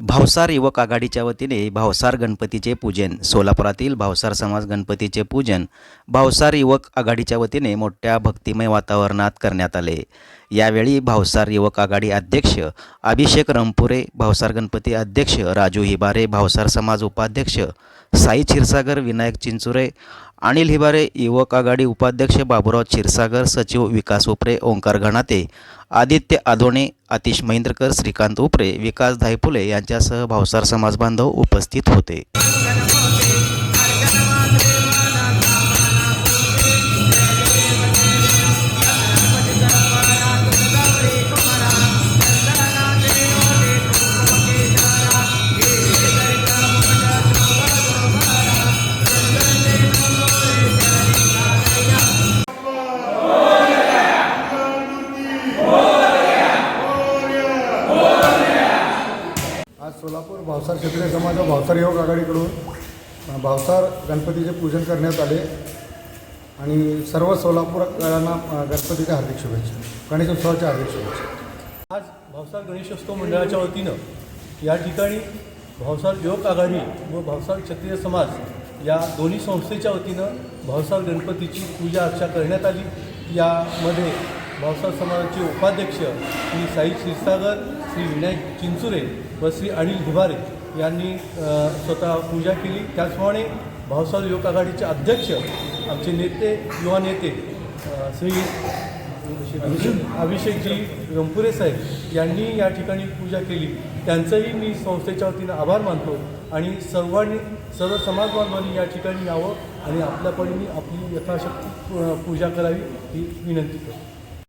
भावसार युवक आघाडीच्या वतीने भावसार गणपतीचे पूजन सोलापुरातील भावसार समाज गणपतीचे पूजन भावसार युवक आघाडीच्या वतीने मोठ्या भक्तिमय वातावरणात करण्यात आले. यावेळी भावसार युवक आघाडी अध्यक्ष अभिषेक रंपुरे भावसार गणपती अध्यक्ष राजू हिबारे भावसार समाज उपाध्यक्ष साई क्षीरसागर विनायक चिंचुरे अनिल हिबारे युवक आघाडी उपाध्यक्ष बाबुराव क्षीरसागर सचिव विकास उपरे ओंकार घणाते आदित्य आदोणे आतिश महेंद्रकर श्रीकांत उपरे विकास धायपुले यांच्यासह भावसार समाजबांधव उपस्थित होते. सोलापूर भावसार क्षेत्रीय समाज व भावसार युवक आघाडीकडून भावसार गणपतीचे पूजन करण्यात आले. आणि सर्व सोलापूरकरांना गणपतीच्या हार्दिक शुभेच्छा गणेशोत्सवाच्या हार्दिक शुभेच्छा. आज भावसार गणेशोत्सव मंडळाच्या वतीनं या ठिकाणी भावसार युवक आघाडी व भावसार क्षत्रिय समाज या दोन्ही संस्थेच्या वतीनं भावसार गणपतीची पूजा अर्चा करण्यात आली. यामध्ये भावसार समाजाचे उपाध्यक्ष श्री साई क्षीरसागर श्री विनायक चिंचुरे व श्री अनिल धिबारे यांनी स्वतः पूजा केली. त्याचप्रमाणे भावसार युवक आघाडीचे अध्यक्ष आमचे नेते युवा नेते श्री अभिषेकजी रंपुरे साहेब यांनी या ठिकाणी पूजा केली. त्यांचंही मी संस्थेच्या वतीनं आभार मानतो आणि सर्वांनी सर्व समाज बांधवांनी या ठिकाणी यावं आणि आपल्या परीने आपली यथाशक्ती पूजा करावी ही विनंती करतो.